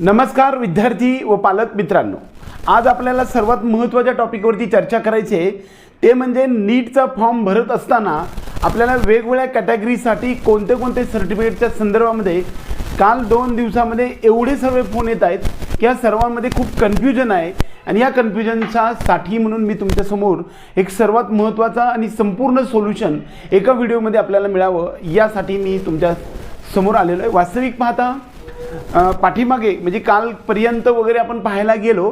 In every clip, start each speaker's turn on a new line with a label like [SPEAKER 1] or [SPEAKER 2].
[SPEAKER 1] नमस्कार विद्यार्थी व पालक मित्रांनो. आज आपल्याला सर्वात महत्त्वाच्या टॉपिकवरती चर्चा करायची आहे. ते म्हणजे नीटचा फॉर्म भरत असताना आपल्याला वेगवेगळ्या कॅटेगरीसाठी कोणते कोणते सर्टिफिकेटच्या संदर्भामध्ये काल दोन दिवसामध्ये एवढे सर्व फोन येत आहेत की या सर्वांमध्ये खूप कन्फ्युजन आहे. आणि या कन्फ्युजनचा साठी म्हणून मी तुमच्यासमोर एक सर्वात महत्त्वाचा आणि संपूर्ण सोल्युशन एका व्हिडिओमध्ये आपल्याला मिळावं यासाठी मी तुमच्यासमोर आलेलो आहे. वास्तविक पाहता पाठीमागे म्हणजे कालपर्यंत वगैरे आपण पाहायला गेलो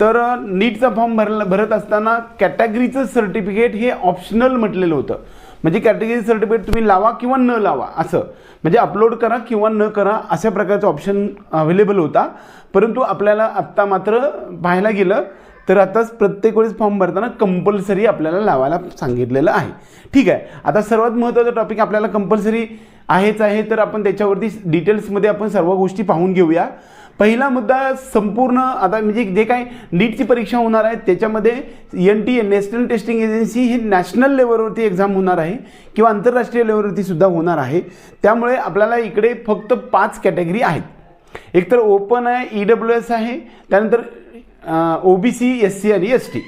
[SPEAKER 1] तर नीटचा फॉर्म भरला भरत असताना कॅटेगरीचं सर्टिफिकेट हे ऑप्शनल म्हटलेलं होतं. म्हणजे कॅटेगरी सर्टिफिकेट तुम्ही लावा किंवा न लावा असं. म्हणजे अपलोड करा किंवा न करा अशा प्रकारचा ऑप्शन अवेलेबल होता. परंतु आपल्याला आत्ता मात्र पाहायला गेलं तर आताच प्रत्येक वेळेस फॉर्म भरताना कंपल्सरी आपल्याला लावायला सांगितलेलं आहे. ठीक आहे. आता सर्वात महत्त्वाचा टॉपिक आपल्याला कंपल्सरी आहेच आहे तर आपण त्याच्यावरती डिटेल्समध्ये आपण सर्व गोष्टी पाहून घेऊया. पहिला मुद्दा संपूर्ण आता म्हणजे जे काय नीटची परीक्षा होणार आहे त्याच्यामध्ये N T A national testing agency he national लेवलवरती एक्झाम होणार आहे किंवा आंतरराष्ट्रीय लेवलवरती सुद्धा होणार आहे. त्यामुळे आपल्याला इकडे फक्त पाच कॅटेगरी आहेत. एक तर ओपन आहे ई डब्ल्यू एस आहे त्यानंतर O B C S C आणि एस टी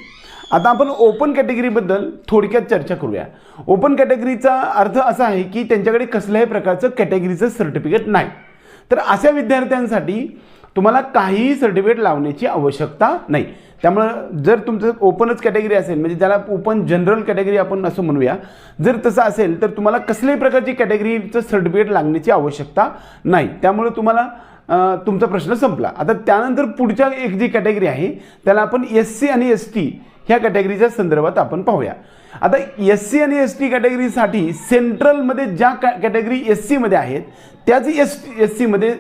[SPEAKER 1] आता आपण ओपन कॅटेगरीबद्दल थोडक्यात चर्चा करूया. ओपन कॅटेगरीचा अर्थ असा आहे की त्यांच्याकडे कसल्याही प्रकारचं कॅटेगरीचं सर्टिफिकेट नाही. तर अशा विद्यार्थ्यांसाठी तुम्हाला काहीही सर्टिफिकेट लावण्याची आवश्यकता नाही. त्यामुळं जर तुमचं ओपनच कॅटेगरी असेल म्हणजे ज्याला ओपन जनरल कॅटेगरी आपण असं म्हणूया जर तसं असेल तर तुम्हाला कसल्याही प्रकारची कॅटेगरीचं सर्टिफिकेट लागण्याची आवश्यकता नाही. त्यामुळे तुम्हाला तुमचा प्रश्न संपला. आता त्यानंतर पुढच्या एक जी कॅटेगरी आहे त्याला आपण एस सी आणि एस टी ह्या कॅटेगरीच्या संदर्भात आपण पाहूया. आता एस सी आणि एस टी कॅटेगरीसाठी सेंट्रलमध्ये ज्या कॅ कॅटेगरी एस सीमध्ये आहेत त्याच एस एस सीमध्ये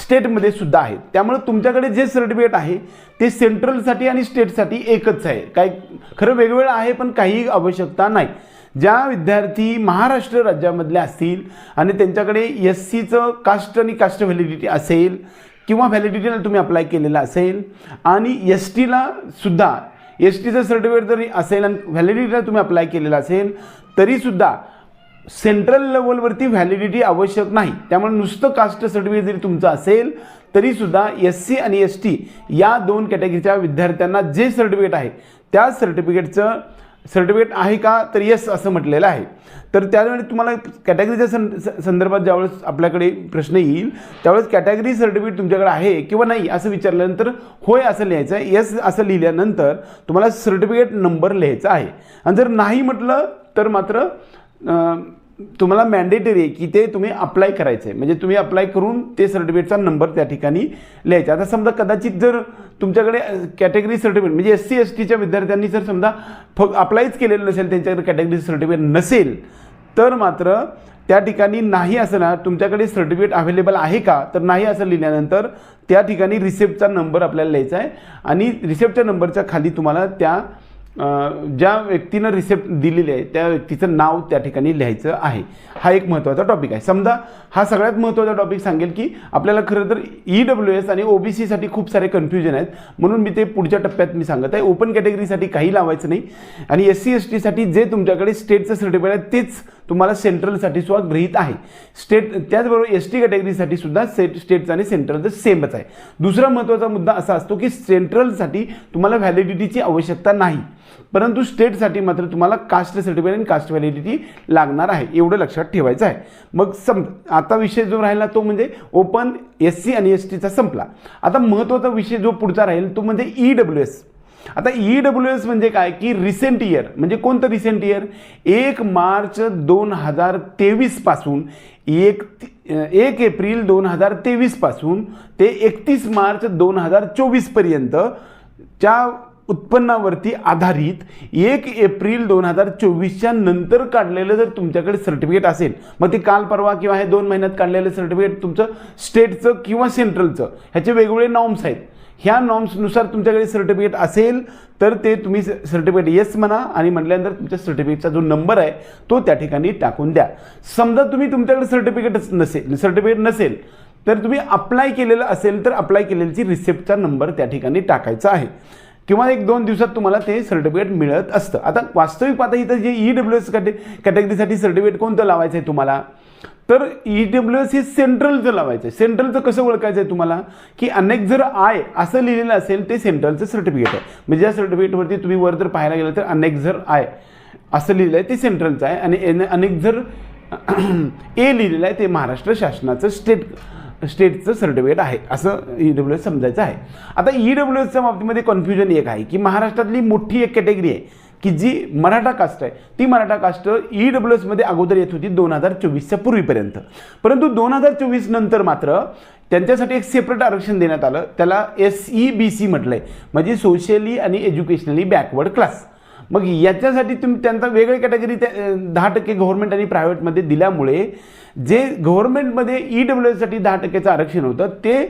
[SPEAKER 1] स्टेटमध्ये सुद्धा आहेत. त्यामुळे तुमच्याकडे जे सर्टिफिकेट आहे ते सेंट्रलसाठी आणि स्टेटसाठी एकच आहे. काय खरं वेगवेगळं आहे पण काही आवश्यकता नाही. ज्या विद्यार्थी महाराष्ट्र राज्यामधले असतील आणि त्यांच्याकडे एस सीचं कास्ट आणि कास्ट व्हॅलिडिटी असेल किंवा व्हॅलिडिटीला तुम्ही अप्लाय केलेलं असेल आणि एस टीला सुद्धा एस टीचं सर्टिफिकेट जरी असेल आणि व्हॅलिडिटीला तुम्ही अप्लाय केलेलं असेल तरीसुद्धा सेंट्रल लेवलवरती व्हॅलिडिटी आवश्यक नाही. त्यामुळे नुसतं कास्ट सर्टिफिकेट जरी तुमचं असेल तरीसुद्धा एस सी आणि एस टी या दोन कॅटेगरीच्या विद्यार्थ्यांना जे सर्टिफिकेट आहे त्या सर्टिफिकेटचं सर्टिफिकेट आहे का? तर येस असं म्हटलेलं आहे. तर त्यावेळी तुम्हाला कॅटेगरीच्या सं संदर्भात ज्यावेळेस आपल्याकडे प्रश्न येईल त्यावेळेस कॅटेगरी सर्टिफिकेट तुमच्याकडे आहे किंवा नाही असं विचारल्यानंतर होय असं लिहायचं आहे येस असं लिहिल्यानंतर तुम्हाला सर्टिफिकेट नंबर लिहायचा आहे. आणि जर नाही म्हटलं तर मात्र तुम्हाला मॅन्डेटरी आहे की ते तुम्ही अप्लाय करायचं आहे म्हणजे तुम्ही अप्लाय करून ते सर्टिफिकेटचा नंबर त्या ठिकाणी लिहायचा. आता समजा कदाचित जर तुमच्याकडे कॅटेगरी सर्टिफिकेट म्हणजे एस सी एस टीच्या विद्यार्थ्यांनी जर समजा फक्त अप्लायच केलेलं नसेल त्यांच्याकडे कॅटेगरी सर्टिफिकेट नसेल तर मात्र त्या ठिकाणी नाही असं ना तुमच्याकडे सर्टिफिकेट अवेलेबल आहे का? तर नाही असं लिहिल्यानंतर त्या ठिकाणी रिसेप्टचा नंबर आपल्याला लिहायचा आहे. आणि रिसेप्टच्या नंबरच्या खाली तुम्हाला त्या ज्या व्यक्तीनं रिसेप्ट दिलेली आहे त्या व्यक्तीचं नाव त्या ठिकाणी लिहायचं आहे. हा एक महत्त्वाचा टॉपिक आहे. समजा हा सगळ्यात महत्त्वाचा टॉपिक सांगेल की आपल्याला खरं तर ई डब्ल्यू एस आणि ओ बी सीसाठी खूप सारे कन्फ्युजन आहेत. म्हणून मी ते पुढच्या टप्प्यात मी सांगत आहे. ओपन कॅटेगरीसाठी काही लावायचं नाही. आणि एस सी एस टीसाठी जे तुमच्याकडे स्टेटचं सर्टिफिकेट आहे तेच तुम्हाला सेंट्रलसाठी सुद्धा गृहीत आहे. स्टेट त्याचबरोबर एस टी कॅटेगरीसाठी सुद्धा सेट स्टेटचं आणि सेंट्रलचं सेमच आहे. दुसरा महत्त्वाचा मुद्दा असा असतो की सेंट्रलसाठी तुम्हाला व्हॅलिडिटीची आवश्यकता नाही. परंतु स्टेटसाठी मात्र तुम्हाला कास्ट सर्टिफिकेट आणि कास्ट व्हॅलिडिटी लागणार आहे. एवढं लक्षात ठेवायचं आहे. मग सम आता विषय जो राहिला तो म्हणजे ओपन एस सी आणि एस टीचा संपला. आता महत्त्वाचा विषय जो पुढचा राहील तो म्हणजे ई डब्ल्यू एस आता ई डब्ल्यू एस म्हणजे काय? की रिसेंट इयर म्हणजे कोणतं रिसेंट इयर एक मार्च दोन हजार तेवीसपासून एक एक एप्रिल दोन हजार तेवीसपासून ते एकतीस मार्च दोन हजार चोवीसपर्यंत च्या उत्पन्नावरती आधारित एक एप्रिल दोन हजार चोवीसच्या नंतर काढलेलं जर तुमच्याकडे सर्टिफिकेट असेल मग ते काल परवा किंवा हे दोन महिन्यात काढलेलं सर्टिफिकेट तुमचं स्टेटचं किंवा सेंट्रलचं ह्याचे वेगवेगळे नॉर्म्स आहेत. ह्या नॉर्म्सनुसार तुमच्याकडे सर्टिफिकेट असेल तर ते तुम्ही सर्टिफिकेट येस म्हणा आणि म्हटल्यानंतर तुमच्या सर्टिफिकेटचा जो नंबर आहे तो त्या ठिकाणी टाकून द्या. समजा तुम्ही तुमच्याकडे सर्टिफिकेटच नसेल सर्टिफिकेट नसेल तर तुम्ही अप्लाय केलेलं असेल तर अप्लाय केलेल्याची रिसिप्टचा नंबर त्या ठिकाणी टाकायचा आहे. किंवा एक दोन दिवसात तुम्हाला ते सर्टिफिकेट मिळत असतं. आता वास्तविक पाहता इथं जे ई डब्ल्यू एस कॅटे कॅटेगरीसाठी सर्टिफिकेट कोणतं लावायचं आहे तुम्हाला? तर ई डब्ल्यू एस हे सेंट्रलचं लावायचं आहे सेंट्रलचं कसं ओळखायचं आहे तुम्हाला? की अनेक जर आय असं लिहिलेलं असेल ते सेंट्रलचं सर्टिफिकेट आहे. म्हणजे या सर्टिफिकेटवरती तुम्ही वर जर पाहायला गेलं तर अनेक जर आय असं लिहिलं आहे ते सेंट्रलचं आहे. आणि एन- अनेक जर ए लिहिलेलं आहे ते महाराष्ट्र शासनाचं स्टेट स्टेटचं सर्टिफिकेट आहे. असं ई डब्ल्यू एस समजायचं आहे. आता ई डब्ल्यू एसच्या बाबतीमध्ये कन्फ्युजन एक आहे की महाराष्ट्रातली मोठी एक कॅटेगरी आहे की जी मराठा कास्ट आहे. ती मराठा कास्ट ई डब्ल्यू एसमध्ये अगोदर येत होती दोन हजार चोवीसच्या पूर्वीपर्यंत. परंतु दोन हजार चोवीस नंतर मात्र त्यांच्यासाठी एक सेपरेट आरक्षण देण्यात आलं. त्याला एस ई बी सी म्हटलं आहे म्हणजे सोशली आणि एज्युकेशनली बॅकवर्ड क्लास मग याच्यासाठी तुम्ही त्यांचा वेगळी कॅटेगरी त्या दहा टक्के गव्हर्नमेंट आणि प्रायव्हेटमध्ये दिल्यामुळे जे गव्हर्नमेंटमध्ये ई डब्ल्यू एससाठी दहा टक्क्याचं आरक्षण होतं ते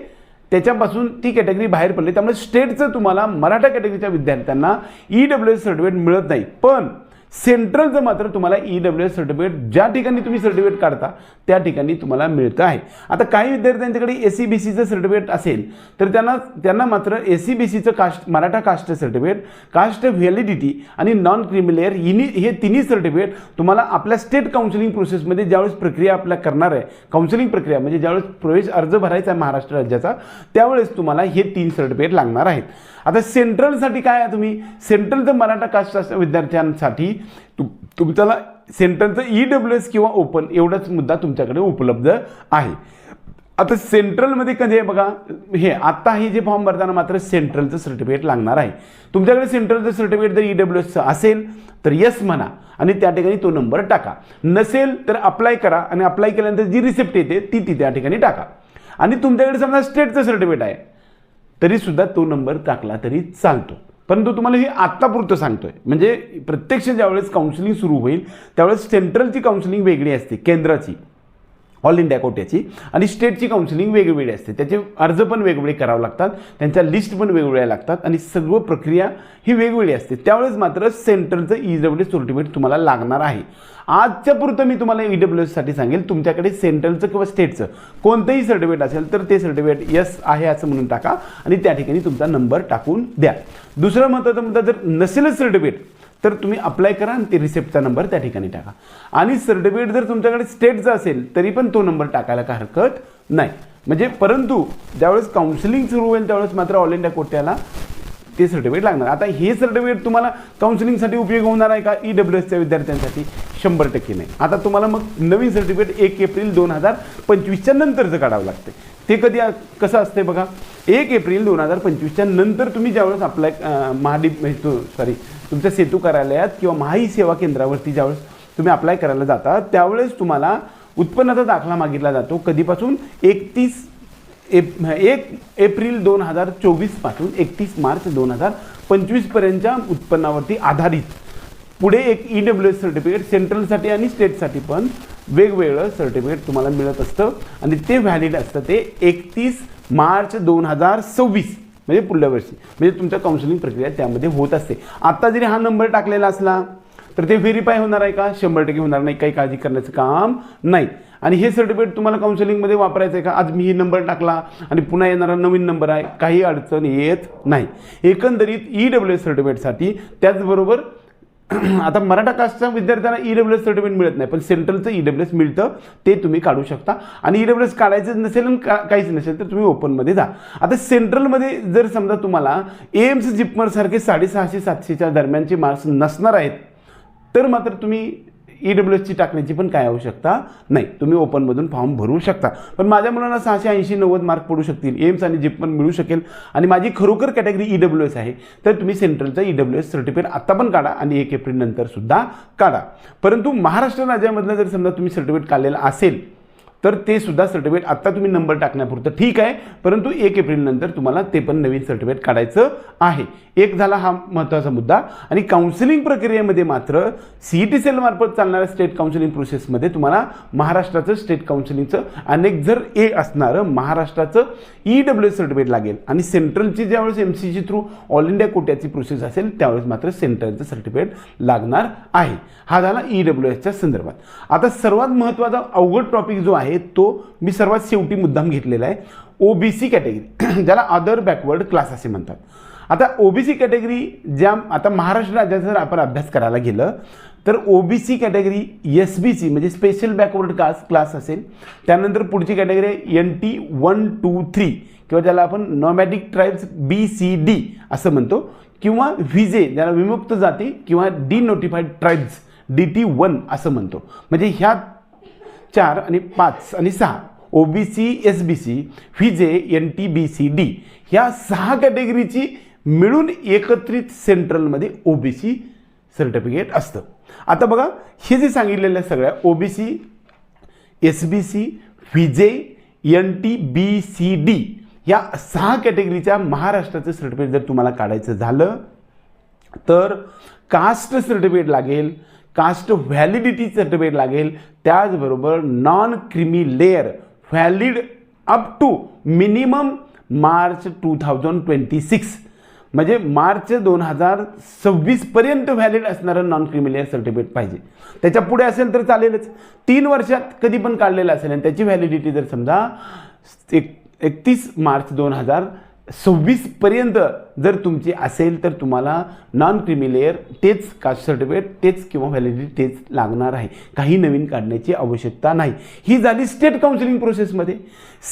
[SPEAKER 1] त्याच्यापासून ती कॅटेगरी बाहेर पडली. त्यामुळे स्टेटचं तुम्हाला मराठा कॅटेगरीच्या विद्यार्थ्यांना ई डब्ल्यू एस सर्टिफिकेट मिळत नाही. पण सेंट्रलचं मात्र तुम्हाला ई डब्ल्यू एस सर्टिफिकेट ज्या ठिकाणी तुम्ही सर्टिफिकेट काढता त्या ठिकाणी तुम्हाला मिळतं आहे. आता काही विद्यार्थ्यांच्याकडे एस सी बी सीचं सर्टिफिकेट असेल तर त्यांना त्यांना मात्र एस सी बी सीचं caste Maratha caste certificate caste validity आणि नॉन क्रिमिलेअर हिनी हे तिन्ही सर्टिफिकेट तुम्हाला आपल्या स्टेट काउन्सिलिंग प्रोसेसमध्ये ज्यावेळेस प्रक्रिया आपल्या करणार आहे काउन्सिलिंग प्रक्रिया म्हणजे ज्यावेळेस प्रवेश अर्ज भरायचा आहे महाराष्ट्र राज्याचा त्यावेळेस तुम्हाला हे तीन सर्टिफिकेट लागणार आहेत. आता सेंट्रलसाठी काय आहे तुम्ही? सेंट्रलचं मराठा कास्ट विद्यार्थ्यांसाठी तु तुमच्याला सेंट्रलचं ई डब्ल्यू एस किंवा ओपन एवढाच मुद्दा तुमच्याकडे उपलब्ध आहे. आता सेंट्रलमध्ये कधी आहे बघा हे आत्ता हे जे फॉर्म भरताना मात्र सेंट्रलचं सर्टिफिकेट लागणार आहे. तुमच्याकडे सेंट्रलचं सर्टिफिकेट जर ई डब्ल्यू एसचं असेल तर यस म्हणा आणि त्या ठिकाणी तो नंबर टाका. नसेल तर अप्लाय करा आणि अप्लाय केल्यानंतर जी रिसिप्ट येते ती ती त्या ठिकाणी टाका. आणि तुमच्याकडे समजा स्टेटचं सर्टिफिकेट आहे. तरीसुद्धा तो नंबर टाकला तरी चालतो. परंतु तुम्हाला हे आत्तापुरतं सांगतोय. म्हणजे प्रत्यक्ष ज्यावेळेस काउन्सिलिंग सुरू होईल त्यावेळेस सेंट्रलची काउन्सिलिंग वेगळी असते केंद्राची. ऑल इंडिया कोट्याची आणि स्टेटची काउन्सिलिंग वेगवेगळी असते. त्याचे अर्ज पण वेगवेगळे करावे लागतात. त्यांच्या लिस्ट पण वेगवेगळ्या लागतात. आणि सर्व प्रक्रिया ही वेगवेगळी असते. त्यावेळेस मात्र सेंट्रलचं ई डब्ल्यू सर्टिफिकेट तुम्हाला लागणार आहे. आजच्या पुरतं मी तुम्हाला ई डब्ल्यू एससाठी सांगेल. तुमच्याकडे सेंट्रलचं किंवा स्टेटचं कोणतंही सर्टिफिकेट असेल तर ते सर्टिफिकेट यस आहे असं म्हणून टाका. आणि त्या ठिकाणी तुमचा नंबर टाकून द्या. दुसरा महत्त्वाचा मुद्दा जर नसेलच सर्टिफिकेट तर तुम्ही अप्लाय करा आणि ते रिसेप्टचा नंबर त्या ठिकाणी टाका. आणि सर्टिफिकेट जर तुमच्याकडे स्टेटचा असेल तरी पण तो नंबर टाकायला का हरकत नाही. म्हणजे परंतु ज्यावेळेस काउन्सिलिंग सुरू होईल त्यावेळेस मात्र ऑल इंडिया कोट्याला ते सर्टिफिकेट लागणार. आता हे सर्टिफिकेट तुम्हाला काउन्सिलिंगसाठी उपयोग होणार आहे का? ई डब्ल्यू एसच्या विद्यार्थ्यांसाठी शंभर टक्के नाही. आता तुम्हाला मग नवीन सर्टिफिकेट एक एप्रिल दोन हजार पंचवीसच्या नंतरचं काढावं लागते ते कधी कसं असते बघा? एक एप्रिल दोन हजार पंचवीसच्या नंतर तुम्ही ज्यावेळेस अप्लाय महाडी सॉरी तुमच्या सेतू कार्यालयात किंवा महाई सेवा केंद्रावरती ज्यावेळेस तुम्ही अप्लाय करायला जाता त्यावेळेस तुम्हाला उत्पन्नाचा दाखला मागितला जातो. कधीपासून? एकतीस एप एक एप्रिल दोन हजार चोवीसपासून एकतीस मार्च दोन हजार पंचवीसपर्यंतच्या उत्पन्नावरती आधारित. पुढे एक ई डब्ल्यू एस सर्टिफिकेट सेंट्रलसाठी आणि स्टेटसाठी पण वेगवेगळं सर्टिफिकेट तुम्हाला मिळत असतं. आणि ते व्हॅलिड असतं ते एकतीस मार्च दोन हजार सव्वीस. म्हणजे पुढल्या वर्षी. म्हणजे तुमच्या काउन्सिलिंग प्रक्रिया त्यामध्ये होत असते. आत्ता जरी हा नंबर टाकलेला असला तर ते व्हेरीफाय होणार आहे का? शंभर टक्के होणार नाही. काही काळजी करण्याचं काम नाही. आणि हे सर्टिफिकेट तुम्हाला काउन्सिलिंगमध्ये वापरायचं आहे का? आज मी ही नंबर टाकला आणि पुन्हा येणारा नवीन नंबर आहे. काही अडचण येत नाही. एकंदरीत ई डब्ल्यू एस सर्टिफिकेटसाठी त्याचबरोबर आता मराठा कास्टच्या विद्यार्थ्यांना ई डब्ल्यू एस सर्टिफिकेट मिळत नाही पण सेंट्रलचं ई डब्ल्यू एस मिळतं ते तुम्ही काढू शकता. आणि ई डब्ल्यू एस काढायचं नसेल आणि का काहीच नसेल तर तुम्ही ओपनमध्ये जा. आता सेंट्रलमध्ये जर समजा तुम्हाला एम्स जिपमरसारखे साडेसहाशे सातशेच्या दरम्यानचे मार्क्स नसणार आहेत तर मात्र तुम्ही ई डब्ल्यू एसची टाकण्याची पण काय आवश्यकता नाही. तुम्ही ओपनमधून फॉर्म भरू शकता. पण माझ्या मुलांना सहाशे ऐंशी नव्वद मार्क पडू शकतील. एम्स आणि जिप पण मिळू शकेल. आणि माझी खरोखर कॅटेगरी ई डब्ल्यू एस आहे. तर तुम्ही सेंट्रलचं ई डब्ल्यू एस सर्टिफिकेट आत्ता पण काढा आणि एक एप्रिल नंतर सुद्धा काढा. परंतु महाराष्ट्र राज्यामधलं जर समजा तुम्ही सर्टिफिकेट काढलेलं असेल तर ते सुद्धा सर्टिफिकेट आत्ता तुम्ही नंबर टाकण्यापुरतं ठीक आहे. परंतु एक एप्रिल नंतर तुम्हाला ते पण नवीन सर्टिफिकेट काढायचं आहे. एक झाला हा महत्त्वाचा मुद्दा. आणि काउन्सिलिंग प्रक्रियेमध्ये मात्र सी ई टी सेलमार्फत चालणाऱ्या स्टेट काउन्सिलिंग प्रोसेसमध्ये तुम्हाला महाराष्ट्राचं स्टेट काउन्सिलिंगचं अनेक जर ए असणारं महाराष्ट्राचं ई डब्ल्यू एस सर्टिफिकेट लागेल. आणि सेंट्रलची ज्यावेळेस एम सीची थ्रू ऑल इंडिया कोट्याची प्रोसेस असेल त्यावेळेस मात्र सेंट्रलचं सर्टिफिकेट लागणार आहे. हा झाला ई डब्ल्यू एसच्या संदर्भात. आता सर्वात महत्त्वाचा अवघड टॉपिक जो आहे तो मी सर्वात शेवटी मुद्दाम घेतलेला आहे. ओ बी सी कॅटेगरी ज्याला अदर बॅकवर्ड क्लास असे म्हणतात. आता ओबीसी कॅटेगरी ज्या आता महाराष्ट्र राज्याचा जर आपण अभ्यास करायला गेलं तर OBC category S B C म्हणजे स्पेशल बॅकवर्ड क्लास क्लास असेल. त्यानंतर पुढची कॅटेगरी आहे N T one two three किंवा ज्याला आपण nomadic tribes B C D असं म्हणतो किंवा व्हिजे ज्याला विमुक्त जाती किंवा D notified tribes D T one असं म्हणतो. म्हणजे ह्या चार आणि पाच आणि सहा. O B C S B C VJ N T B C D ह्या सहा कॅटेगरीची मिळून एकत्रित सेंट्रलमध्ये ओ बी सी सर्टिफिकेट असतं. आता बघा हे जे सांगितलेल्या सगळ्या O B C S B C VJ N T B C D या सहा कॅटेगरीच्या महाराष्ट्राचं सर्टिफिकेट जर तुम्हाला काढायचं झालं तर कास्ट सर्टिफिकेट लागेल कास्ट व्हॅलिडिटी सर्टिफिकेट लागेल. त्याचबरोबर non creamy layer valid up to minimum March two thousand twenty six म्हणजे मार्च दोन हजार सव्वीसपर्यंत व्हॅलिड असणारं नॉन क्रिमिलियर सर्टिफिकेट पाहिजे. त्याच्या पुढे असेल तर चालेलच. तीन वर्षात कधी पण काढलेलं असेल आणि त्याची व्हॅलिडिटी जर समजा एक एकतीस मार्च दोन हजार सव्वीसपर्यंत जर तुमची असेल तर तुम्हाला नॉन क्रिमिलेअर तेच कास्ट सर्टिफिकेट तेच किंवा व्हॅलिडिटी तेच लागणार आहे. काही नवीन काढण्याची आवश्यकता नाही. ही झाली स्टेट काउन्सिलिंग प्रोसेसमध्ये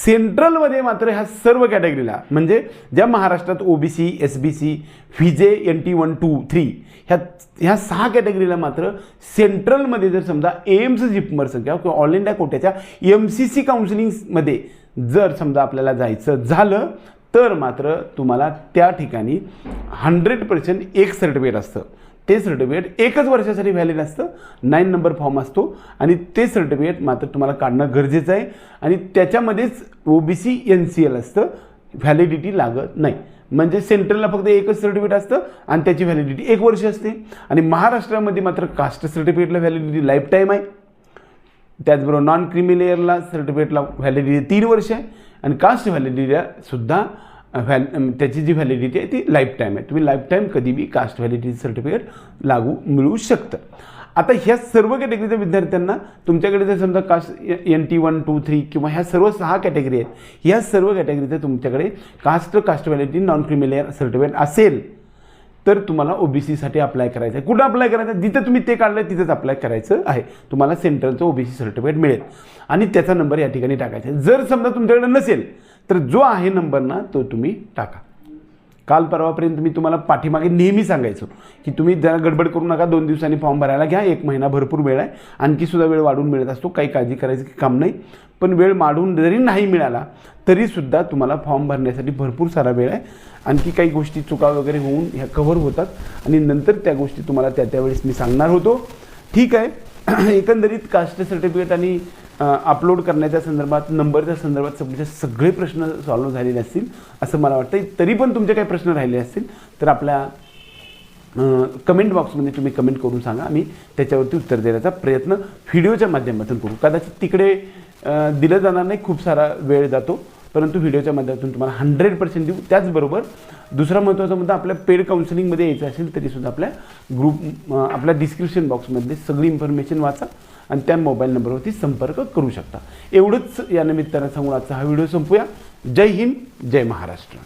[SPEAKER 1] सेंट्रलमध्ये मात्र ह्या सर्व कॅटेगरीला म्हणजे ज्या महाराष्ट्रात O B C S B C VJ N T one two three ह्या ह्या सहा कॅटेगरीला मात्र सेंट्रलमध्ये जर समजा एम्स जिपमर संख्या किंवा ऑल इंडिया कोट्याच्या एम सी सी काउन्सिलिंगमध्ये जर समजा आपल्याला जायचं झालं तर मात्र तुम्हाला त्या ठिकाणी हंड्रेड पर्सेंट एक सर्टिफिकेट असतं. ते सर्टिफिकेट एकच वर्षासाठी व्हॅलिड असतं नाईन नंबर फॉर्म असतो आणि ते सर्टिफिकेट मात्र तुम्हाला काढणं गरजेचं आहे. आणि त्याच्यामध्येच O B C N C L असतं. व्हॅलिडिटी लागत नाही. म्हणजे सेंट्रलला फक्त एकच सर्टिफिकेट असतं आणि त्याची व्हॅलिडिटी एक वर्ष असते. आणि महाराष्ट्रामध्ये मात्र कास्ट सर्टिफिकेटला व्हॅलिडिटी लाईफ टाईम आहे. त्याचबरोबर नॉन क्रिमिलेअरला सर्टिफिकेटला व्हॅलिडिटी तीन वर्ष आहे. आणि कास्ट व्हॅलिडिटीला सुद्धा व्हॅल त्याची जी व्हॅलिडिटी आहे ती लाईफ टाईम आहे. तुम्ही लाईफ टाईम कधी बी कास्ट व्हॅलिडिटी सर्टिफिकेट लागू मिळू शकतं. आता ह्या सर्व कॅटेगरीच्या विद्यार्थ्यांना तुमच्याकडे जर समजा caste N T one two three किंवा ह्या सर्व सहा कॅटेगरी आहेत ह्या सर्व कॅटेगरीचं तुमच्याकडे caste caste validity non creamy layer certificate असेल. तर तुम्हाला ओबीसीसाठी अप्लाय करायचं आहे कुठं अप्लाय करायचं आहे जिथं तुम्ही ते काढलं तिथंच अप्लाय करायचं आहे. तुम्हाला सेंट्रलचं ओबीसी सर्टिफिकेट मिळेल. आणि त्याचा नंबर या ठिकाणी टाकायचा आहे. जर समजा तुमच्याकडे नसेल तर जो आहे नंबर ना तो तुम्ही टाका. काल परवापर्यंत मी तुम्हाला पाठीमागे नेहमी सांगायचो की तुम्ही जरा गडबड करू नका दोन दिवसांनी फॉर्म भरायला घ्या एक महिना भरपूर वेळ आहे. आणखी सुद्धा वेळ वाढून मिळत असतो काही काळजी करायचं काम नाही. पण वेळ माडून जरी नाही मिळाला तरीसुद्धा तुम्हाला फॉर्म भरण्यासाठी भरपूर सारा वेळ आहे. आणखी काही गोष्टी चुका वगैरे होऊन ह्या कव्हर होतात. आणि नंतर त्या गोष्टी तुम्हाला त्या त्यावेळेस मी सांगणार होतो. ठीक आहे. एकंदरीत कास्ट सर्टिफिकेट आणि अपलोड करण्याच्या संदर्भात नंबरच्या संदर्भात सगळे सगळे प्रश्न सॉल्व्ह झालेले असतील असं मला वाटतं तरी पण तुमचे काही प्रश्न राहिले असतील तर आपल्या कमेंट बॉक्समध्ये तुम्ही कमेंट करून सांगा. आम्ही त्याच्यावरती उत्तर देण्याचा प्रयत्न व्हिडिओच्या माध्यमातून करू. कदाचित तिकडे दिलं जाणार नाही खूप सारा वेळ जातो. परंतु व्हिडिओच्या माध्यमातून तुम्हाला हंड्रेड पर्सेंट देऊ. त्याचबरोबर दुसरा महत्त्वाचा मुद्दा आपल्या पेड काउन्सिलिंगमध्ये यायचं असेल तरीसुद्धा आपल्या ग्रुप आपल्या डिस्क्रिप्शन बॉक्समध्ये सगळी इन्फॉर्मेशन वाचा आणि त्या मोबाईल नंबरवरती संपर्क करू शकता. एवढंच या निमित्तानं सांगून आजचा हा व्हिडिओ संपूया. जय हिंद जय महाराष्ट्र.